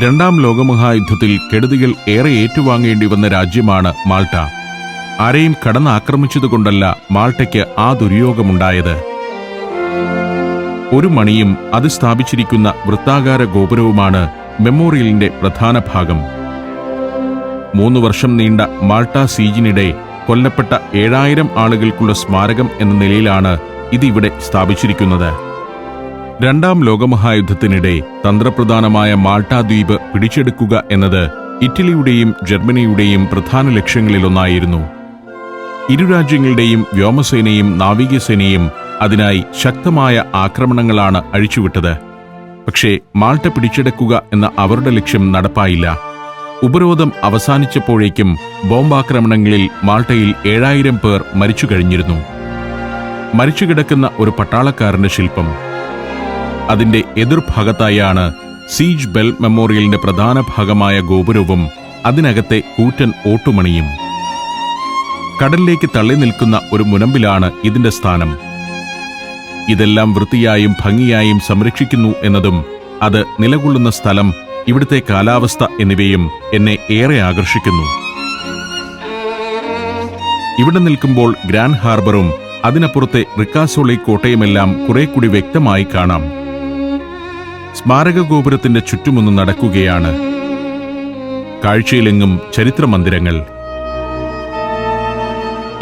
രണ്ടാം ലോകമഹായുദ്ധത്തിൽ കെടുതികൾ ഏറെ ഏറ്റുവാങ്ങേണ്ടി വന്ന രാജ്യമാണ് മാൾട്ട. ആരെയും കടന്നാക്രമിച്ചതുകൊണ്ടല്ല മാൾട്ടയ്ക്ക് ആ ദുര്യോഗമുണ്ടായത്. ഒരു മണിയും അത് സ്ഥാപിച്ചിരിക്കുന്ന വൃത്താകാര ഗോപുരവുമാണ് മെമ്മോറിയലിന്റെ പ്രധാന ഭാഗം. മൂന്ന് വർഷം നീണ്ട മാൾട്ട സീജിനിടെ കൊല്ലപ്പെട്ട ഏഴായിരം ആളുകൾക്കുള്ള സ്മാരകം എന്ന നിലയിലാണ് ഇതിവിടെ സ്ഥാപിച്ചിരിക്കുന്നത്. രണ്ടാം ലോകമഹായുദ്ധത്തിനിടെ തന്ത്രപ്രധാനമായ മാൾട്ടാദ്വീപ് പിടിച്ചെടുക്കുക എന്നത് ഇറ്റലിയുടെയും ജർമ്മനിയുടെയും പ്രധാന ലക്ഷ്യങ്ങളിലൊന്നായിരുന്നു. ഇരു രാജ്യങ്ങളുടെയും വ്യോമസേനയും നാവികസേനയും അതിനായി ശക്തമായ ആക്രമണങ്ങളാണ് അഴിച്ചുവിട്ടത്. പക്ഷേ മാൾട്ട പിടിച്ചെടുക്കുക എന്ന അവരുടെ ലക്ഷ്യം നടപ്പായില്ല. ഉപരോധം അവസാനിച്ചപ്പോഴേക്കും ബോംബാക്രമണങ്ങളിൽ മാൾട്ടയിൽ ഏഴായിരം പേർ മരിച്ചു കഴിഞ്ഞിരുന്നു മരിച്ചുകിടക്കുന്ന ഒരു പട്ടാളക്കാരന്റെ ശില്പം. അതിന്റെ എതിർഭാഗത്തായാണ് സീജ് ബെൽ മെമ്മോറിയലിന്റെ പ്രധാന ഭാഗമായ ഗോപുരവും അതിനകത്തെ കൂറ്റൻ ഓട്ടുമണിയും. കടലിലേക്ക് തള്ളി നിൽക്കുന്ന ഒരു മുനമ്പിലാണ് ഇതിന്റെ സ്ഥാനം. ഇതെല്ലാം വൃത്തിയായും ഭംഗിയായും സംരക്ഷിക്കുന്നു എന്നതും അത് നിലകൊള്ളുന്ന സ്ഥലം ഇവിടുത്തെ കാലാവസ്ഥ എന്നിവയും എന്നെ ഏറെ ആകർഷിക്കുന്നു. ഇവിടെ നിൽക്കുമ്പോൾ ഗ്രാൻഡ് ഹാർബറും അതിനപ്പുറത്തെ റിക്കാസോളി കോട്ടയുമെല്ലാം കുറെ കൂടി വ്യക്തമായി കാണാം. സ്മാരക ഗോപുരത്തിന്റെ ചുറ്റുമൊന്ന് നടക്കുകയാണ്. കാഴ്ചയിലെങ്ങും ചരിത്രമന്ദിരങ്ങൾ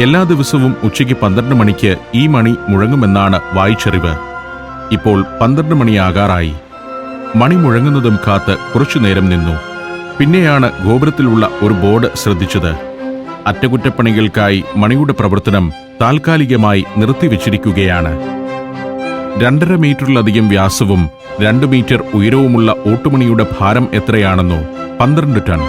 എല്ലാ ദിവസവും ഉച്ചയ്ക്ക് പന്ത്രണ്ട് മണിക്ക് ഈ മണി മുഴങ്ങുമെന്നാണ് വായിച്ചറിവ്. ഇപ്പോൾ പന്ത്രണ്ട് മണിയാകാറായി മണി മുഴങ്ങുന്നതും കാത്ത് കുറച്ചുനേരം നിന്നു. പിന്നെയാണ് ഗോപുരത്തിലുള്ള ഒരു ബോർഡ് ശ്രദ്ധിച്ചത്. അറ്റകുറ്റപ്പണികൾക്കായി മണിയുടെ പ്രവർത്തനം താൽക്കാലികമായി നിർത്തിവെച്ചിരിക്കുകയാണ്. രണ്ടര മീറ്ററിലധികം വ്യാസവും രണ്ട് മീറ്റർ ഉയരവുമുള്ള ഓട്ടുമണിയുടെ ഭാരം എത്രയാണെന്നോ പന്ത്രണ്ട് ടൺ.